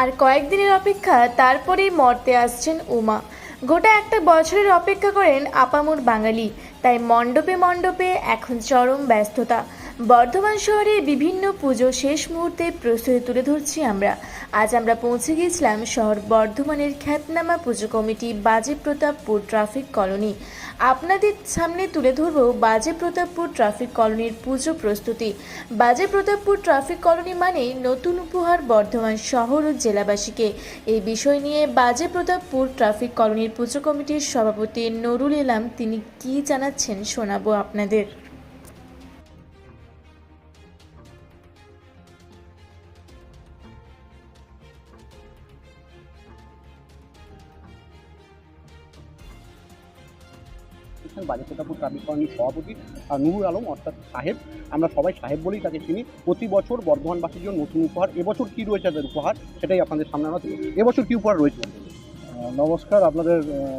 আর কয়েকদিনের অপেক্ষা তারপরেই মর্তে আসছেন উমা। গোটা একটা বছরের অপেক্ষা করেন আপামুর বাঙালি, তাই মণ্ডপে মণ্ডপে এখন চরম ব্যস্ততা। বর্ধমান শহরে বিভিন্ন পুজো শেষ মুহূর্তে প্রস্তুতি তুলে ধরছি আমরা। আজ আমরা পৌঁছে গিয়েছিলাম শহর বর্ধমানের খ্যাতনামা পুজো কমিটি বাজে প্রতাপপুর ট্রাফিক কলোনি। আপনাদের সামনে তুলে ধরব বাজে প্রতাপপুর ট্রাফিক কলোনির পুজো প্রস্তুতি। বাজে প্রতাপপুর ট্রাফিক কলোনি মানে নতুন উপহার বর্ধমান শহর ও জেলাবাসীকে। এই বিষয় নিয়ে বাজে প্রতাপপুর ট্রাফিক কলোনির পুজো কমিটির সভাপতি নুরুল ইলাম তিনি কি জানাচ্ছেন শোনাবো আপনাদের। এখানে বাজেপ্রতাপুর ট্রাফিক কলোনির সভাপতি নুরুল আলম অর্থাৎ সাহেব। আমরা সবাই সাহেব বলেই তাকে চিনি। প্রতি বছর বর্ধমানবাসীর জন্য নতুন উপহার, এবছর কী রয়েছে তাদের উপহার সেটাই আপনাদের সামনে আমরা এবছর কী উপহার রয়েছে? নমস্কার, আপনাদের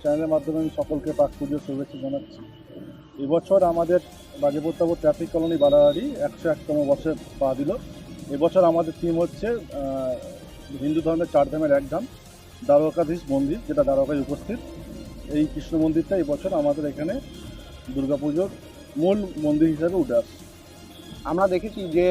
চ্যানেলের মাধ্যমে আমি সকলকে পাক পুজোর শুভেচ্ছা জানাচ্ছি। এবছর আমাদের বাজেপ্রতাপ ট্রাফিক কলোনি বাড়াবাড়ি একশো একতম বছর পা দিল। এবছর আমাদের থিম হচ্ছে হিন্দু ধর্মের চার ধামের এক ধাম, দ্বারকাধীশ মন্দির, যেটা দ্বারকায় উপস্থিত। এই কৃষ্ণ মন্দিরটা এবছর আমাদের এখানে দুর্গাপুজোর মূল মন্দির হিসাবে উঠে আসছে। আমরা দেখেছি যে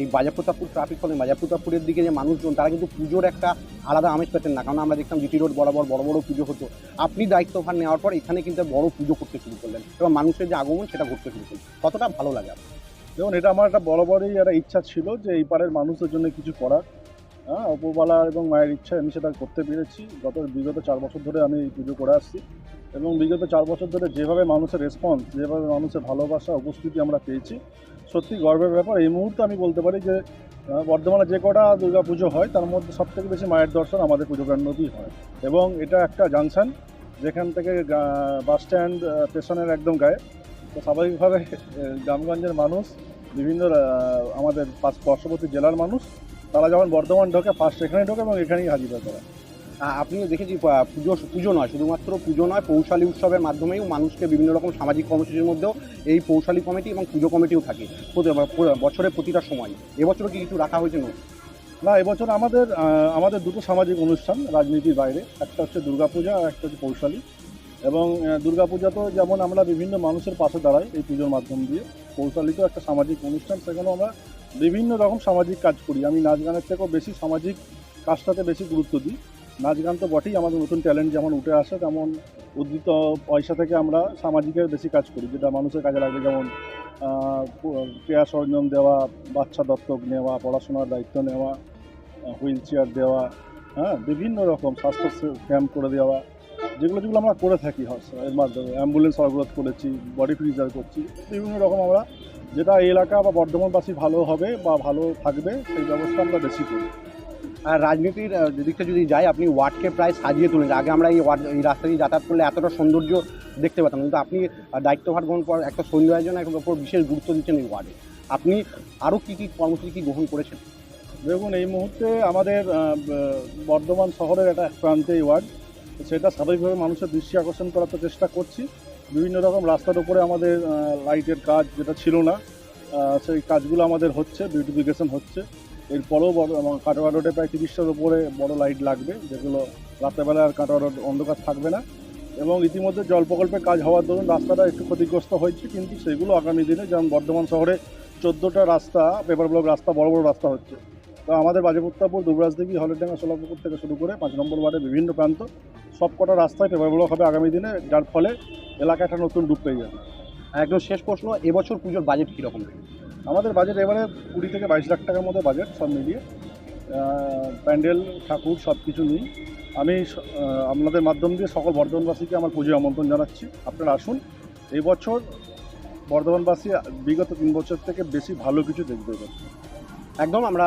এই বাজাপ্রতাপুর ট্রাফিক কলোনি বাজাপ্রতাপুরের দিকে যে মানুষজন তারা কিন্তু পুজোর একটা আলাদা আমেজ পেতেন না। কারণ আমরা দেখতাম জিটি রোড বরাবর বড় বড় পুজো হতো। আপনি দায়িত্বভার নেওয়ার পর এখানে কিন্তু বড় পুজো করতে শুরু করলেন। এবং মানুষের যে আগমন সেটা করতে শুরু করলেন। কতটা ভালো লাগে? যেমন এটা আমার একটা বড় বড়ই একটা ইচ্ছা ছিল যে এই পাড়ের মানুষের জন্য কিছু করার। হ্যাঁ উপরবালা এবং মায়ের ইচ্ছা আমি সেটা করতে পেরেছি। গত বিগত চার বছর ধরে আমি এই পুজো করে আসছি। এবং বিগত চার বছর ধরে যেভাবে মানুষের রেসপন্স যেভাবে মানুষের ভালোবাসা, উপস্থিতি আমরা পেয়েছি, সত্যি গর্বের ব্যাপার। এই মুহূর্তে আমি বলতে পারি যে বর্ধমানে যে কটা দুর্গা পুজো হয়, তার মধ্যে সবথেকে বেশি মায়ের দর্শন আমাদের পুজো প্রাণতেই হয়। এবং এটা একটা জাংশন, যেখান থেকে বাস স্ট্যান্ড স্টেশনের একদম গায়ে। তো স্বাভাবিকভাবে গ্রামগঞ্জের মানুষ, বিভিন্ন আমাদের পার্শ্ববর্তী জেলার মানুষ তারা যখন বর্ধমান ঢোকে ফার্স্ট এখানেই ঢোকে এবং এখানেই হাজির হয় তারা। আপনি দেখেছি পুজো পুজো নয়, শুধুমাত্র পুজো নয় পৌষালী উৎসবের মাধ্যমেও মানুষকে বিভিন্ন রকম সামাজিক কর্মসূচির মধ্যেও এই পৌষালী কমিটি এবং পুজো কমিটিও থাকে। প্রতি- ব- বছরের প্রতিটা সময়। এবছরও কি কিছু রাখা হয়েছে না না, এবছর আমাদের আমাদের দুটো সামাজিক অনুষ্ঠান, রাজনীতির বাইরে। একটা হচ্ছে দুর্গাপূজা আর একটা হচ্ছে পৌষালী এবং দুর্গাপূজা তো যেমন আমরা বিভিন্ন মানুষের পাশে দাঁড়াই এই পুজোর মাধ্যম দিয়ে পৌশালী তো একটা সামাজিক অনুষ্ঠান, সেখানেও আমরা বিভিন্ন রকম সামাজিক কাজ করি। আমি নাচ গানের থেকেও বেশি সামাজিক কাজটাতে বেশি গুরুত্ব দিই। নাচ গান তো বটেই, আমাদের নতুন ট্যালেন্ট যেমন উঠে আসে, তেমন উদ্ধৃত পয়সা থেকে আমরা সামাজিকের বেশি কাজ করি, যেটা মানুষের কাজে লাগে যেমন ক্রিয়া সরঞ্জাম দেওয়া, বাচ্চা দত্তক নেওয়া, পড়াশোনার দায়িত্ব নেওয়া, হুইল চেয়ার দেওয়া হ্যাঁ বিভিন্ন রকম স্বাস্থ্য ক্যাম্প করে দেওয়া, যেগুলো যেগুলো আমরা করে থাকি হস- এর মাধ্যমে। অ্যাম্বুলেন্স সরবরাহ করেছি, বডি ফ্রিজার করছি, বিভিন্ন রকম আমরা যেটা এই এলাকা বা বর্ধমানবাসী ভালো হবে বা ভালো থাকবে সেই ব্যবস্থা আমরা বেশি করি। আর রাজনীতির দিকটা যদি যাই আপনি ওয়ার্ডকে প্রায় সাজিয়ে তুলেন। আগে আমরা এই ওয়ার্ড এই রাস্তা দিয়ে যাতায়াত করলে এতটা সৌন্দর্য দেখতে পেতাম কিন্তু আপনি দায়িত্বভার গ্রহণ করার একটা সৌন্দর্যায়নের উপর বিশেষ গুরুত্ব দিচ্ছেন এই ওয়ার্ডে। আপনি আরও কী কী কর্মসূচি কী গ্রহণ করেছেন? দেখুন এই মুহূর্তে আমাদের বর্ধমান শহরের একটা এক প্রান্তে এই ওয়ার্ড। সেটা স্বাভাবিকভাবে মানুষের দৃষ্টি আকর্ষণ করার তো চেষ্টা করছি। বিভিন্ন রকম রাস্তার উপরে আমাদের লাইটের কাজ যেটা ছিল না সেই কাজগুলো আমাদের হচ্ছে বিউটিফিকেশন হচ্ছে। এরপরেও বড় কাটোয়া রোডে প্রায় তিরিশটার উপরে বড় লাইট লাগবে, যেগুলো রাত্রেবেলা আর কাটোয়া রোড অন্ধকার থাকবে না। এবং ইতিমধ্যে জল প্রকল্পের কাজ হওয়ার দরুন রাস্তাটা একটু ক্ষতিগ্রস্ত হয়েছে, কিন্তু সেগুলো আগামী দিনে যেমন বর্ধমান শহরে চোদ্দোটা রাস্তা পেপার ব্লক রাস্তা, বড় বড় রাস্তা হচ্ছে। তো আমাদের বাজেপুত্তাপুর দুবরাজদিঘি হলডাঙ্গা সোলাপুকুর থেকে শুরু করে পাঁচ নম্বর ওয়ার্ডের বিভিন্ন প্রান্ত সব কটা রাস্তায় পেপার হবে আগামী দিনে, যার ফলে এলাকা একটা নতুন রূপ পেয়ে যাবে। একদম শেষ প্রশ্ন, এবছর পুজোর বাজেট কীরকম? আমাদের বাজেট এবারে কুড়ি থেকে বাইশ লাখ টাকার মতো বাজেট সব মিলিয়ে। প্যান্ডেল, ঠাকুর সব কিছু নিই আমি আপনাদের মাধ্যম দিয়ে সকল বর্ধমানবাসীকে আমার পুজো আমন্ত্রণ জানাচ্ছি। আপনারা আসুন এই বছর বর্ধমানবাসী বিগত তিন বছর থেকে বেশি ভালো কিছু দেখবে। একদম আমরা